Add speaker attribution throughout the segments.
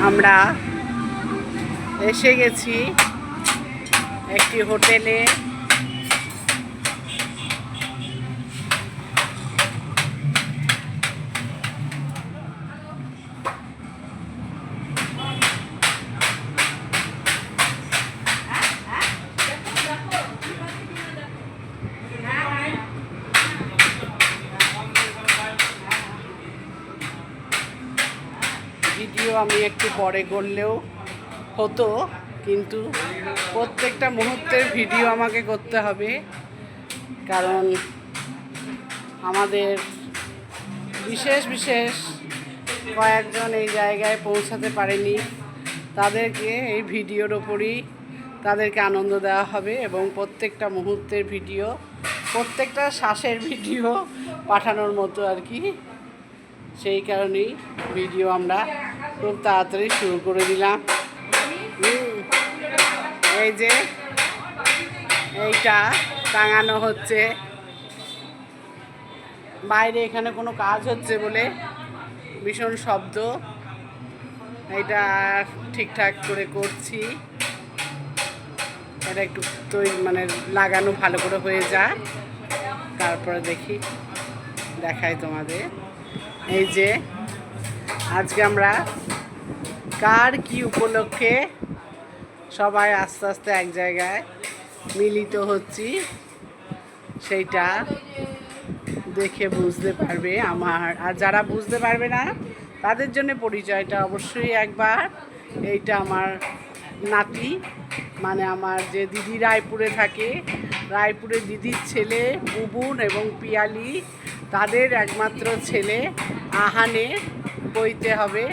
Speaker 1: আমরা এসে গেছি একটি হোটেলে ভিডিও আমি একটু পরে করলেও হতো, কিন্তু প্রত্যেকটা মুহূর্তের ভিডিও আমাকে করতে হবে। কারণ আমাদের বিশেষ বিশেষ কয়েকজন এই জায়গায় পৌঁছাতে পারেনি। তাদেরকে এই ভিডিওর ওপরই তাদেরকে আনন্দ দেওয়া হবে এবং প্রত্যেকটা মুহূর্তের ভিডিও, প্রত্যেকটা শ্বাসের ভিডিও পাঠানোর মতো আর কি। সেই কারণেই ভিডিও আমরা খুব তাড়াতাড়ি শুরু করে দিলাম। এই যে, এইটা টাঙানো হচ্ছে। বাইরে এখানে কোনো কাজ হচ্ছে বলে ভীষণ শব্দ। এটা ঠিকঠাক করে করছি। এটা একটু তৈরি মানে লাগানো ভালো করে হয়ে যায় তারপরে দেখি, দেখাই তোমাদের। এই যে, আজকে আমরা কার কি উপলক্ষে সবাই আস্তে আস্তে এক জায়গায় মিলিত হচ্ছি, সেইটা দেখে বুঝতে পারবে আমার। আর যারা বুঝতে পারবে না, তাদের জন্য পরিচয়টা অবশ্যই একবার। এইটা আমার নাতি মানে আমার যে দিদি রায়পুরে থাকে, রায়পুরে দিদির ছেলে বুবুন এবং পিয়ালি, তাদের একমাত্র ছেলে আহানে বইতে হবে।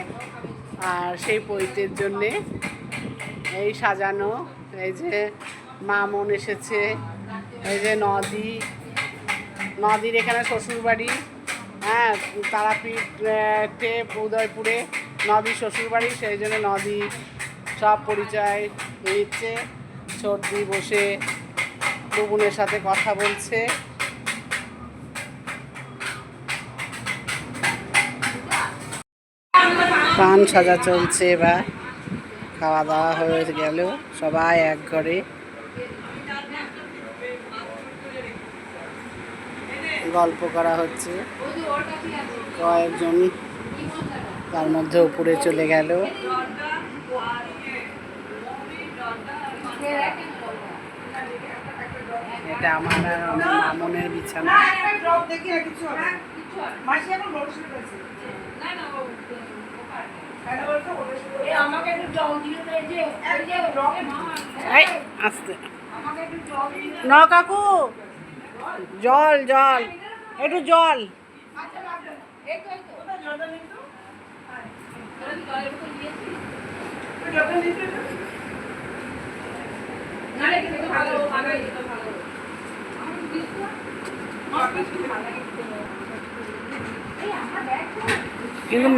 Speaker 1: আর সেই পৈতের জন্যে এই সাজানো, এই যে মামন এসেছে, এই যে নদী, নদীর এখানে শ্বশুরবাড়ি হ্যাঁ তারাপীঠে উদয়পুরে নদী শ্বশুরবাড়ি, সেই জন্য নদী সব পরিচয় দিচ্ছে। সর্দি বসে বুবুনের সাথে কথা বলছে। পান সাজা চলছে এবার। খাওয়া দাওয়া হয়ে গেল, সবাই এক ঘরে। গল্প করা হচ্ছে। কয়েকজন তার মধ্যে উপরে চলে গেল। এটা আমার মামনের বিছানা
Speaker 2: আমাকে একটু জল দিও তো এই যে এই
Speaker 1: আস্তে। না কাকু। জল জল। একটু জল। কিন্তু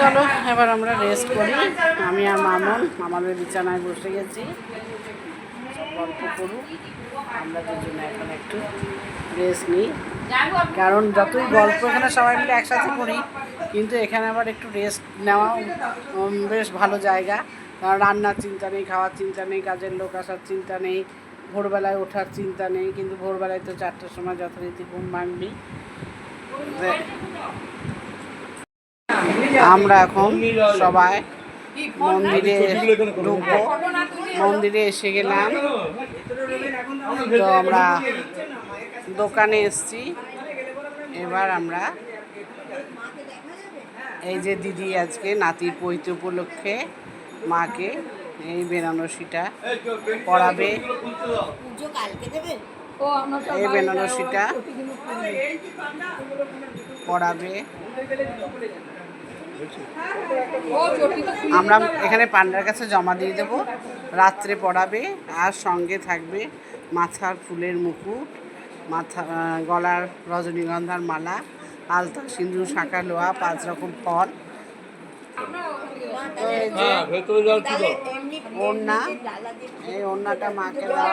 Speaker 1: চলো, এবার আমরা রেস্ট করি। আমি আর মামন আমাদের বিছানায় বসে গেছি। গল্প করুক আমরা এখন একটু রেস্ট নিই। কারণ যতই গল্প, এখানে সবাই মিলে একসাথে করি। কিন্তু এখানে আবার একটু রেস্ট নেওয়া বেশ ভালো জায়গা। কারণ রান্নার চিন্তা নেই, খাওয়ার চিন্তা নেই, কাজের লোক আসার চিন্তা নেই, ভোরবেলায় ওঠার চিন্তা নেই, কিন্তু ভোরবেলায় তো চারটের সময় যথারীতি ঘুম ভাঙবি আমরা এখন সবাই মন্দিরে ঢুকবো। মন্দিরে এসে গেলাম। তো আমরা দোকানে এসছি। এবার আমরা এই যে দিদি আজকে নাতির পৈত উপলক্ষে মাকে এই বেনারসিটা পড়াবে। এই বেনারসিটা পড়াবে। আমরা এখানে পান্ডার কাছে জমা দিয়ে দেবো। রাত্রে পড়াবে আর সঙ্গে থাকবে মাথার ফুলের মুকুট মাথা গলার রজনীগন্ধার মালা। আলতা সিঁদুর শাঁখা লোহা পাঁচ রকম ফল। তো এই যে
Speaker 3: ভেতরে জল ছিল।
Speaker 1: ওড়না। এই ওড়নাটা মাকে দেওয়া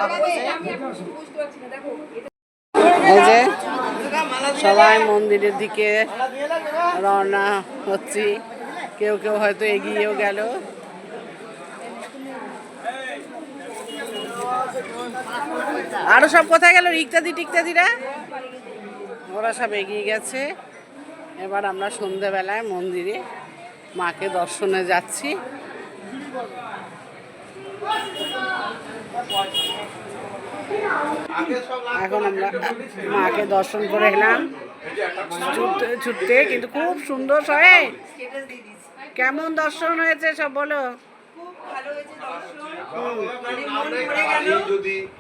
Speaker 1: এই যে সবাই মন্দিরের দিকে রওনা হচ্ছি। কেউ কেউ হয়তো এগিয়েও গেল। আরও সব কোথায় গেল? রিক্তাদি টিকতাদিরা? ওরা সব এগিয়ে গেছে। এবার আমরা সন্ধেবেলায় মন্দিরে মাকে দর্শনে যাচ্ছি। এখন আমরা মাকে দর্শন করে এলাম। ছুটতে ছুটতে কিন্তু খুব সুন্দর সবাই। কেমন দর্শন হয়েছে সব বলো?
Speaker 4: ভালো হয়েছে দর্শন। মানে মন ভরে গেল।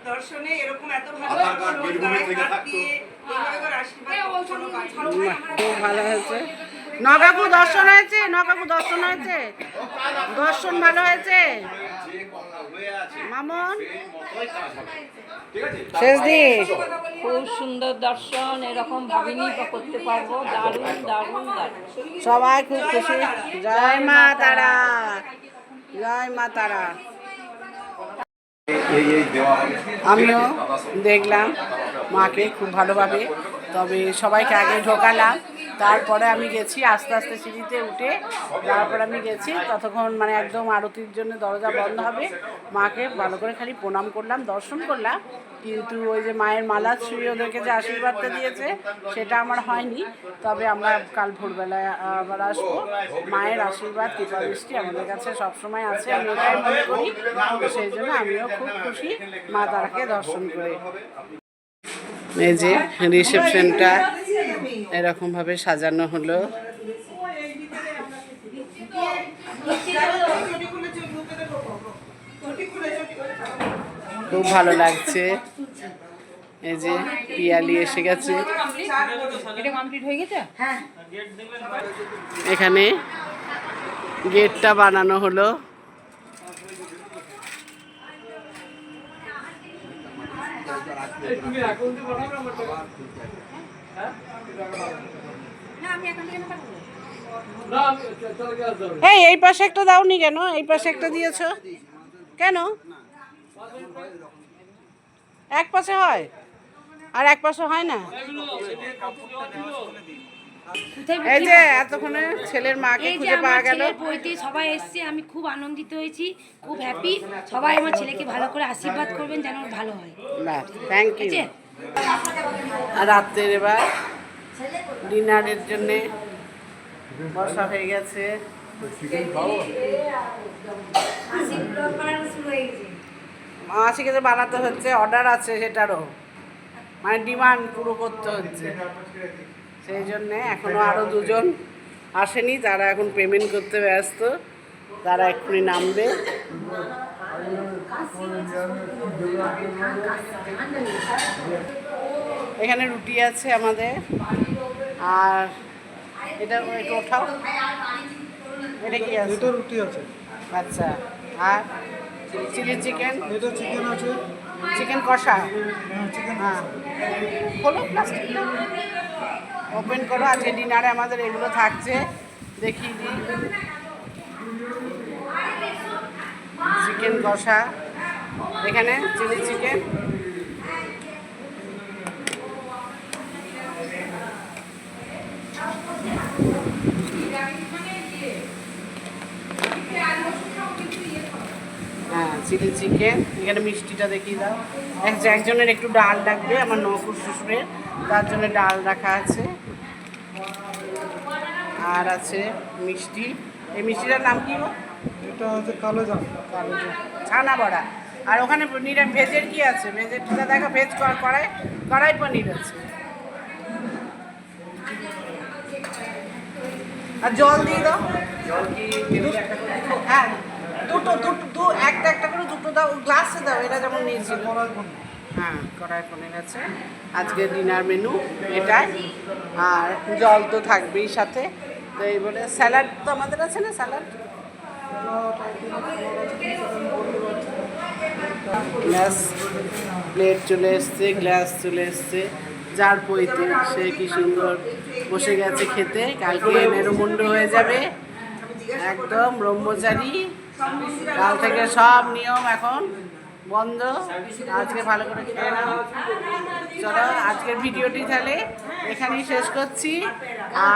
Speaker 4: দর্শনে এরকম এত ভালো
Speaker 1: খুব ভালো হয়েছে নগাকু দর্শন হয়েছে নগাকু দর্শন হয়েছে। দর্শন ভালো হয়েছে। মামন? শেষ
Speaker 2: খুব সুন্দর দর্শন এরকম ভাবিনি করতে পারব। দারুণ দারুণ দারুণ।
Speaker 1: সবাই খুব খুশি। জয় মা তারা। জয় মা তারা। আমিও দেখলাম মাকে খুব ভালোভাবে। তবে সবাইকে আগে ঢোকালাম, তারপরে আমি গেছি আস্তে আস্তে সিঁড়িতে উঠে, তারপরে আমি গেছি, ততক্ষণ মানে একদম আরতির জন্য দরজা বন্ধ হবে। মাকে ভালো করে খালি প্রণাম করলাম, দর্শন করলাম, কিন্তু ওই যে মায়ের মালা ছুঁয়ে ওদেরকে যে আশীর্বাদটা দিয়েছে, সেটা আমার হয়নি। তবে আমরা কাল ভোরবেলায় আবার আসব। মায়ের আশীর্বাদ, কৃপা দৃষ্টি আমাদের কাছে সবসময় আছে, আমি এটাই মনে করি। সেই জন্য আমিও খুব খুশি মা তারাকে দর্শন করে। এই যে রিসেপশনটা এরকম ভাবে সাজানো হলো। খুব ভালো লাগছে। এই যে পিয়ালি এসে গেছে।
Speaker 2: হয়ে
Speaker 1: এই এই পাশে একটা দাওনি কেন এই পাশে একটা দিয়েছ কেন এক পাশে হয় আর এক পাশে হয় না এই যে এতক্ষণে ছেলের মাকে খুঁজে পাওয়া গেল।
Speaker 5: বইতে সবাই এসছে আমি খুব আনন্দিত হয়েছি খুব হ্যাপি সবাই আমার ছেলেকে ভালো করে আশীর্বাদ করবেন যেন ভালো হয়।
Speaker 1: না থ্যাংক ইউ রাত্রের এবার ডিনারের জন্যে বসা হয়ে গেছে। মাসিকে যে বানাতে হচ্ছে অর্ডার আছে সেটারও। মানে ডিমান্ড পুরো করতে হচ্ছে। সেই জন্যে এখনও আরও দুজন আসেনি তারা এখন পেমেন্ট করতে ব্যস্ত তারা এক্ষুনি নামবে। এখানে রুটি আছে আমাদের আর এটা একটু ওঠাও। এটা কি আছে?
Speaker 6: এটা রুটি আছে।
Speaker 1: আচ্ছা আর চিলি চিকেন?
Speaker 6: এটা চিকেন আছে।
Speaker 1: চিকেন কষা?
Speaker 6: হ্যাঁ চিকেন
Speaker 1: হ্যাঁ। খোলো প্লাস্টিকটা ওপেন করো, আজকে ডিনারে আমাদের এগুলো থাকছে। দেখিয়ে দিই চিকেন কষা। এখানে চিলি চিকেন। হ্যাঁ চিলি চিকেন। এখানে মিষ্টিটা দেখিয়ে দাও। একজনের একটু ডাল লাগবে আমার নকুর শ্বশুরের। তার জন্য ডাল রাখা আছে। আর আছে মিষ্টি। এই মিষ্টিটার নাম কি গো?
Speaker 6: এটা হচ্ছে কালো জাম।
Speaker 1: কালো। ছানা বড়া। আর ওখানে নিরা ভেজের কি আছে? ভেজেরটা দেখো ভেজ কড়াই কড়াই পনির আছে। আর জল দিয়ে দাও। হ্যাঁ দুটো দুটো দু একটা একটা করে দুটো দাও। গ্লাসে দাও এটা যেমন নিয়েছিল হ্যাঁ কড়াই পনির আছে। আজকে ডিনার মেনু এটাই। আর জল তো থাকবেই সাথে। এই বলে স্যালাড তো আমাদের আছে না স্যালাড? গ্লাস প্লেট চলে এসছে, গ্লাস চলে এসছে। যার পইতে সে কি সুন্দর বসে গেছে খেতে। কালকে মেরুমুন্ড হয়ে যাবে। একদম ব্রহ্মচারী। কাল থেকে সব নিয়ম এখন। বন্ধ। আজকে ভালো করে খেয়ে নাও। চলো, আজকের ভিডিওটি তাহলে এখানেই শেষ করছি।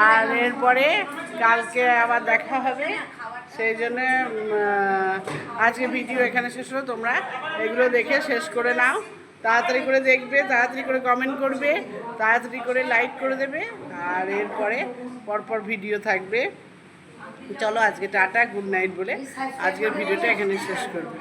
Speaker 1: আর এরপরে কালকে আবার দেখা হবে। সেই জন্য আজকে ভিডিও এখানে শেষ হলো। তোমরা এগুলো দেখে শেষ করে নাও। তাড়াতাড়ি করে দেখবে, তাড়াতাড়ি করে কমেন্ট করবে, তাড়াতাড়ি করে লাইক করে দেবে। আর এরপরে পরপর ভিডিও থাকবে। চলো, আজকে টাটা গুড নাইট বলে আজকের ভিডিওটা এখানে শেষ করবে।